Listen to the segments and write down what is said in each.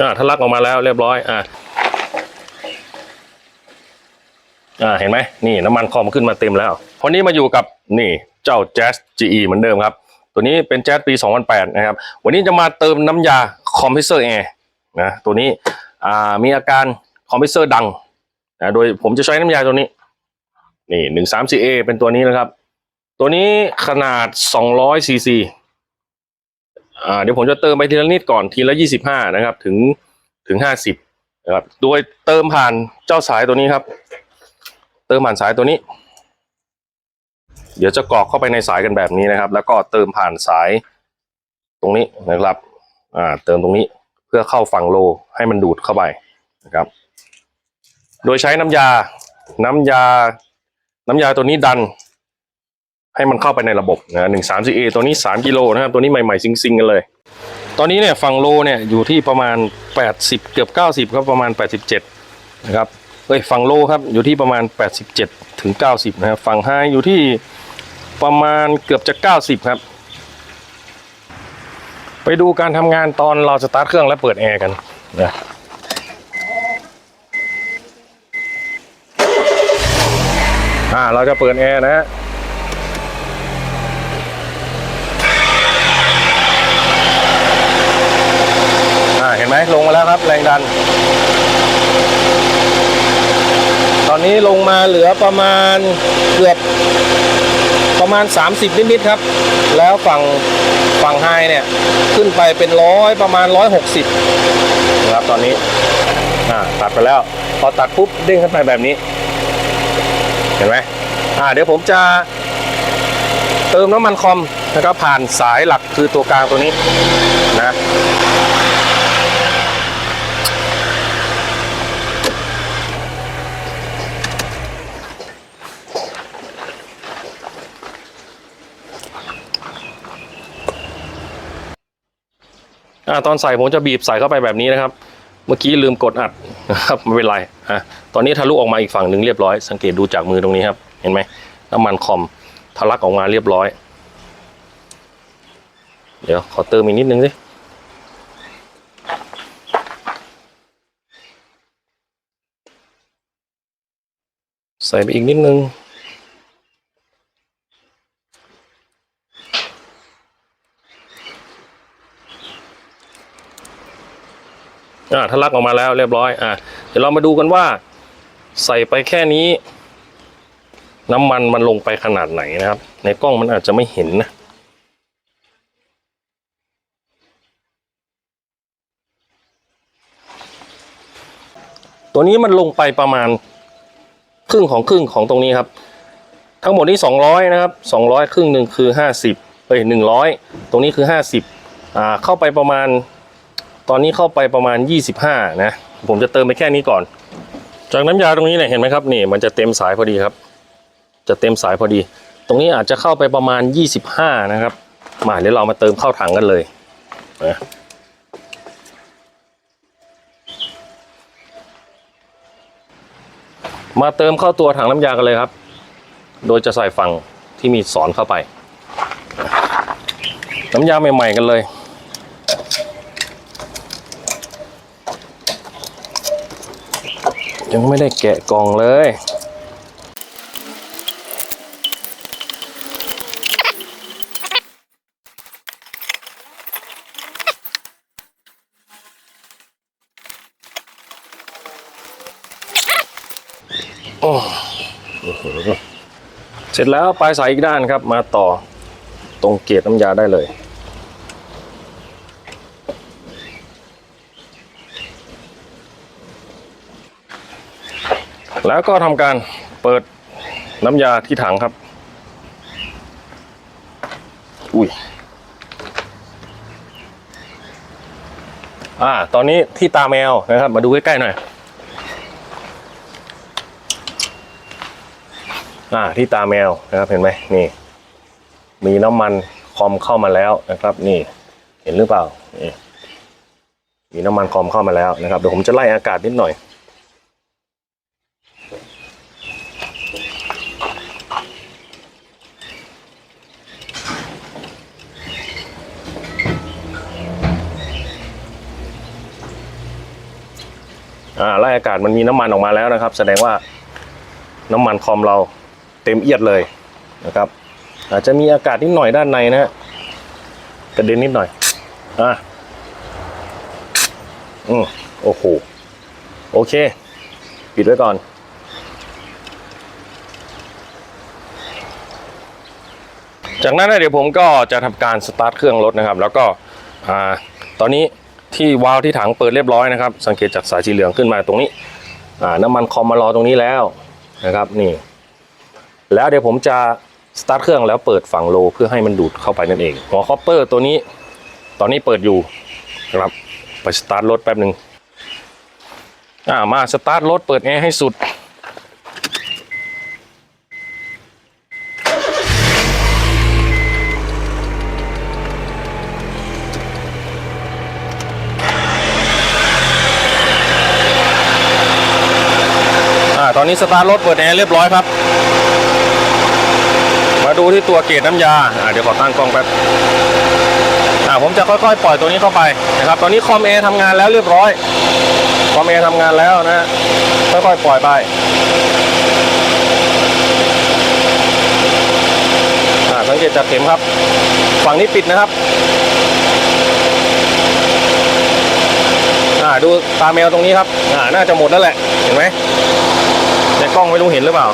อ่าทะลักออกมาแล้วเรียบร้อย อ่าอ่าเห็นไหมนี่น้ำมันคอมขึ้นมาเต็มแล้ววันนี้มาอยู่กับนี่เจ้า Jazz GE เหมือนเดิมครับ ตัวนี้เป็น Jazz ปี 2008 นะครับ วันนี้จะมาเติมน้ำยาคอมเพรสเซอร์แอร์นะตัวนี้อ่ามีอาการคอมเพรสเซอร์ดังนะโดยผมจะใช้น้ำยาตัวนี้ นี่หนึ่งสามสี่เอเป็นตัวนี้นะครับ ตัวนี้ขนาดส อ่าเดี๋ยวผมจะเติมไปทีละนิดก่อนทีละยี่สิบห้านะครับ ถึงถึงห้าสิบนะครับโดยเติมผ่านเจ้าสายตัวนี้ครับ เติมผ่านสายตัวนี้ เดี๋ยวจะกรอกเข้าไปในสายกันแบบนี้นะครับ แล้วก็เติมผ่านสายตรงนี้นะครับอ่าเติมตรงนี้เพื่อเข้าฝั่งโลให้มันดูดเข้าไปนะครับ โดยใช้น้ำยา น้ำยา น้ำยาตัวนี้ดัน ให้มันเข้าไปในระบบนะหนึ่งสามสี่เอตัวนี้สามกิโลนะครับ ตัวนี้ใหม่ๆ ซิงๆ กันเลย ตอนนี้เนี่ยฝั่งโลเนี่ยอยู่ที่ประมาณแปดสิบเกือบเก้าสิบครับประมาณแปดสิบเจ็ดนะครับเอ้ยฝั่งโลครับอยู่ที่ประมาณแปดสิบเจ็ดถึงเก้าสิบนะครับฝั่งไฮอยู่ที่ประมาณเกือบจะเก้าสิบครับ ไปดูการทำงานตอนเราสตาร์ทเครื่องและเปิดแอร์กันนะอ่าเราจะเปิดแอร์นะฮะ อ่า เห็นไหมลงมา แล้วครับ แรงดัน ตอนนี้ลงมาเหลือประมาณเกือบประมาณ 30 นิดๆครับ แล้วฝั่งฝั่งไฮเนี่ย ขึ้นไปเป็นร้อยประมาณ 160นะครับตอนนี้อ่าตัดไปแล้ว พอตัดปุ๊บเด้งขึ้นไปแบบนี้ เห็นไหมอ่าเดี๋ยวผมจะเติมน้ำมันคอมนะครับผ่านสายหลักคือตัวกลางตัวนี้นะ ตอนใส่ผมจะบีบใส่เข้าไปแบบนี้นะครับ เมื่อกี้ลืมกดอัดนะครับไม่เป็นไรอะตอนนี้ทะลุออกมาอีกฝั่งหนึ่งเรียบร้อย สังเกตดูจากมือตรงนี้ครับ เห็นไหมน้ำมันคอมทะลักออกมาเรียบร้อย เดี๋ยวขอเติมอีกนิดนึงสิใส่ไปอีกนิดนึง อ่าทะลักออกมาแล้วเรียบร้อยอ่าเดี๋ยวเรามาดูกันว่า ใส่ไปแค่นี้ น้ำมันมันลงไปขนาดไหนนะครับ ในกล้องมันอาจจะไม่เห็นนะตัวนี้มันลงไปประมาณครึ่งของครึ่งของตรงนี้ครับ ทั้งหมดนี้สองร้อยนะครับสองร้อยครึ่งหนึ่งคือห้าสิบเอ้ยหนึ่งร้อยตรงนี้คือห้าสิบอ่าเข้าไปประมาณ อนนี้เข้าไปประมาณ 25 นะ ผมจะเติมไปแค่นี้ก่อน จากน้ำยาตรงนี้เนี่ยเห็นไหมครับนี่มันจะเต็มสายพอดีครับ จะเต็มสายพอดี ตรงนี้อาจจะเข้าไปประมาณ 25 นะครับ มาเดี๋ยวเรามาเติมเข้าถังกันเลยนะมาเติมเข้าตัวถังน้ำยากันเลยครับ โดยจะใส่ฝั่งที่มีสอนเข้าไป น้ำยาใหม่ ๆ กันเลย ยังไม่ได้แกะกล่องเลย โอ้เสร็จแล้วปลายสายอีกด้านครับมาต่อตรงเกล็ดน้ำยาได้เลย แล้วก็ทำการเปิดน้ำยาที่ถังครับ อุ้ย อ่า ตอนนี้ที่ตาแมวนะครับ มาดูใกล้ๆหน่อย อ่า ที่ตาแมวนะครับ เห็นไหมนี่ มีน้ำมันคอมเข้ามาแล้วนะครับ นี่ เห็นหรือเปล่า นี่ มีน้ำมันคอมเข้ามาแล้วนะครับ เดี๋ยวผมจะไล่อากาศนิดหน่อย อ่าไล่อากาศมันมีน้ำมันออกมาแล้วนะครับ แสดงว่าน้ำมันคอมเราเต็มเอียดเลยนะครับ อาจจะมีอากาศนิดหน่อยด้านในนะฮะกระเด็นนิดหน่อยอะอืมโอ้โหโอเค ปิดไว้ก่อนจากนั้นเดี๋ยวผมก็จะทำการสตาร์ทเครื่องรถนะครับ แล้วก็อ่าตอนนี้ ที่วาล์วที่ถังเปิดเรียบร้อยนะครับ สังเกตจากสายสีเหลืองขึ้นมาตรงนี้น้ำมันคอมมารอตรงนี้แล้วนะครับนี่แล้วเดี๋ยวผมจะสตาร์ทเครื่องแล้วเปิดฝั่งโลเพื่อให้มันดูดเข้าไปนั่นเองหัวคอปเปอร์ตัวนี้ตอนนี้เปิดอยู่นะครับไปสตาร์ทรถแป๊บหนึ่งอ่ามาสตาร์ทรถเปิดแอร์ให้สุด ตอนนี้สตาร์ทรถเปิดแอร์เรียบร้อยครับ มาดูที่ตัวเกจน้ำยาอ่าเดี๋ยวขอตั้งกล้องแป๊บอ่าผมจะค่อยๆ ปล่อยตัวนี้เข้าไปนะครับ ตอนนี้คอมเอทำงานแล้วเรียบร้อย คอมเอทำงานแล้วนะค่อยๆ ปล่อยไปอาสังเกตจากเข็มครับ ฝั่งนี้ปิดนะครับอาดูตาแมวตรงนี้ครับอาน่าจะหมดแล้วแหละ เห็นไหม กล้องไม่รู้เห็นหรือเปล่า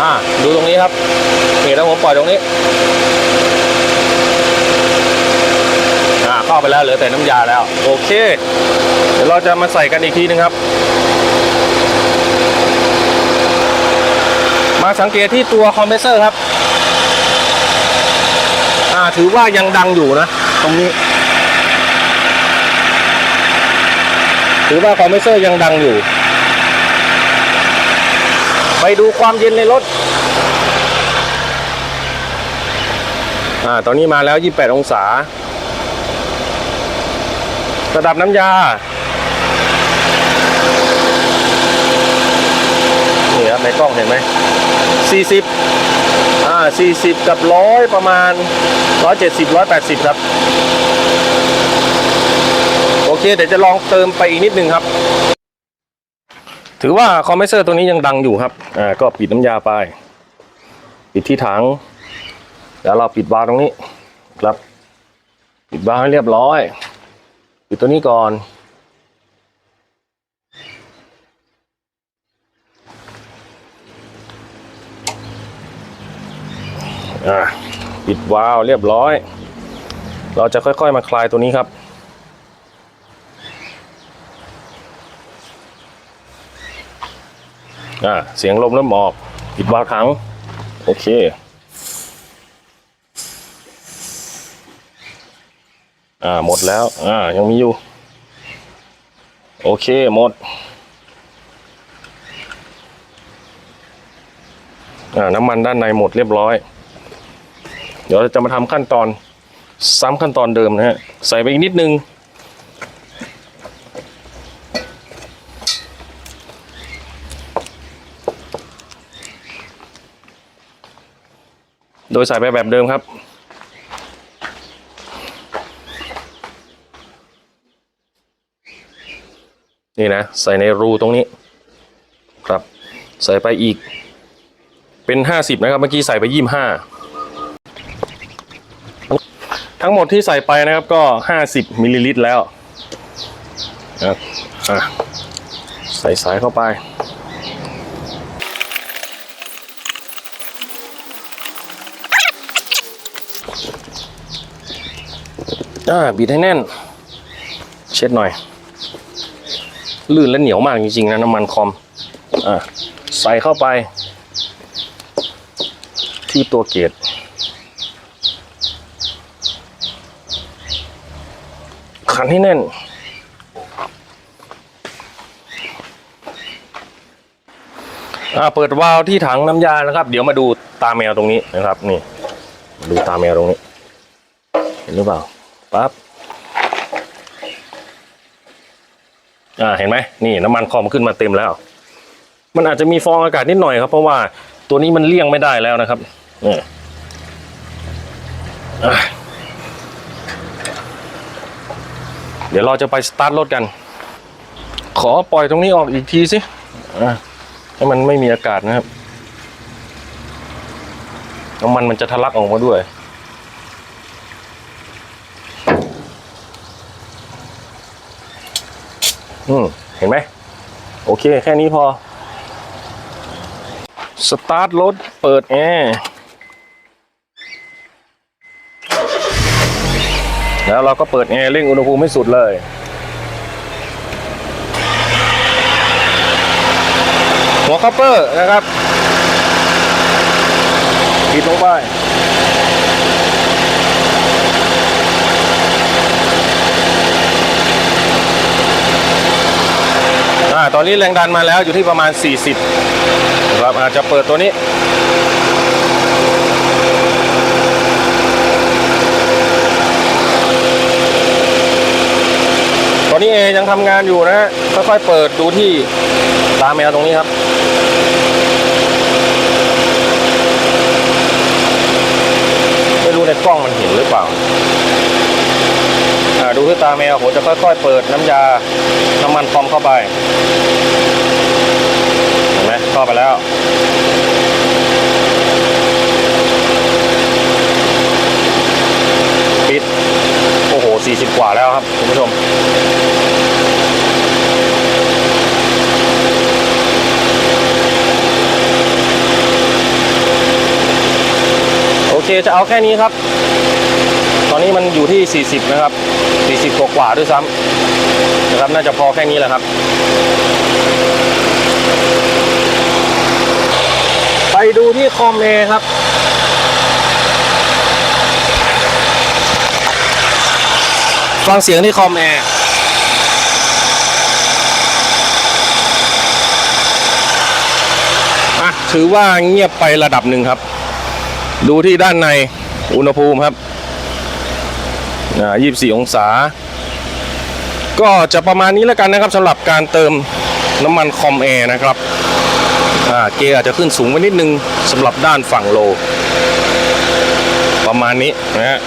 อ่า ดูตรงนี้ครับนี่แล้วผมปล่อยตรงนี้ อ่าเข้าไปแล้วเหลือแต่น้ำยาแล้ว โอเค เดี๋ยวเราจะมาใส่กันอีกทีนึงครับ มาสังเกตที่ตัวคอมเพรสเซอร์ครับ อ่า ถือว่ายังดังอยู่นะ ตรงนี้ถือว่าคอมเพรสเซอร์ยังดังอยู่ ไปดูความเย็นในรถ อ่า ตอนนี้มาแล้ว 28 องศา ระดับน้ำยา นี่ครับในกล้องเห็นไหม 40 อ่า 40 กับร้อยประมาณ 170 180 ครับ โอเค เดี๋ยวจะลองเติมไปอีกนิดนึงครับ ถือว่าคอมเพรสเซอร์ตัวนี้ยังดังอยู่ครับอ่าก็ปิดน้ำยาไป ปิดที่ถัง แล้วเราปิดวาล์วตรงนี้ครับ ปิดวาล์วให้เรียบร้อย ปิดตัวนี้ก่อน อ่าปิดวาล์วเรียบร้อย เราจะค่อยๆมาคลายตัวนี้ครับ อ่าเสียงลมเริ่มออกปิดวาล์วถัง โอเค อ่าหมดแล้ว อ่ายังมีอยู่ โอเคหมด อ่าน้ำมันด้านในหมดเรียบร้อย เดี๋ยวเราจะมาทำขั้นตอนซ้ำขั้นตอนเดิมนะฮะ ใส่ไปอีกนิดนึง โดยใส่ไปแบบเดิมครับ นี่นะ ใส่ในรูตรงนี้ ครับ ใส่ไปอีก เป็นห้าสิบนะครับ เมื่อกี้ใส่ไปยี่ห้าทั้งหมดที่ใส่ไปนะครับก็ห้าสิบมิลลิลิตรแล้วนะครับอะใส่สายเข้าไป อ่าบีดให้แน่น เช็ดหน่อย ลื่นและเหนียวมากจริงๆนะน้ำมันคอมอ่าใส่เข้าไป ที่ตัวเกตขันให้แน่น อ่า เปิดวาล์วที่ถังน้ำยานะครับ เดี๋ยวมาดูตาแมวตรงนี้นะครับ นี่ ดูตาแมวตรงนี้ เห็นหรือเปล่า ปั๊บอ่าเห็นไหมนี่น้ำมันคอมขึ้นมาเต็มแล้ว มันอาจจะมีฟองอากาศนิดหน่อยครับ เพราะว่าตัวนี้มันเลี่ยงไม่ได้แล้วนะครับนี่เดี๋ยวเราจะไปสตาร์ทรถกัน ขอปล่อยตรงนี้ออกอีกทีสิให้มันไม่มีอากาศนะครับน้ำมันมันจะทะลักออกมาด้วย อืมเห็นไหม โอเค แค่นี้พอ สตาร์ทรถ เปิดแอร์แล้วเราก็เปิดแอร์เร่งอุณหภูมิให้สุดเลยหัวคัพเปอร์นะครับปิดลงไป อ่าตอนนี้แรงดันมาแล้วอยู่ที่ประมาณ 40ครับอาจจะเปิดตัวนี้ตอนนี้เอยังทำงานอยู่นะฮะค่อยๆเปิดดูที่ตาแมวตรงนี้ครับไม่รู้ในกล้องมันเห็นหรือเปล่า อ่าดูที่ตาแมวผมจะค่อย ๆ เปิดน้ำยา น้ำมันพรอมเข้าไปเห็นไหมเข้าไปแล้วปิดโอ้โห 40 กว่าแล้วครับคุณผู้ชมโอเคจะเอาแค่นี้ครับ ตอนนี้มันอยู่ที่ 40 นะครับ 40 กว่ากว่าด้วยซ้ำนะครับ น่าจะพอแค่นี้แหละครับ ไปดูที่คอมเอครับฟังเสียงที่คอมแอร์อะถือว่าเงียบไประดับหนึ่งครับ ดูที่ด้านในอุณหภูมิครับ อ่า24 องศา ก็จะประมาณนี้แล้วกันนะครับสำหรับการเติมน้ำมันคอมแอร์นะครับอ่าเกียร์อาจจะขึ้นสูงไปนิดนึงสำหรับด้านฝั่งโล ประมาณนี้นะฮะ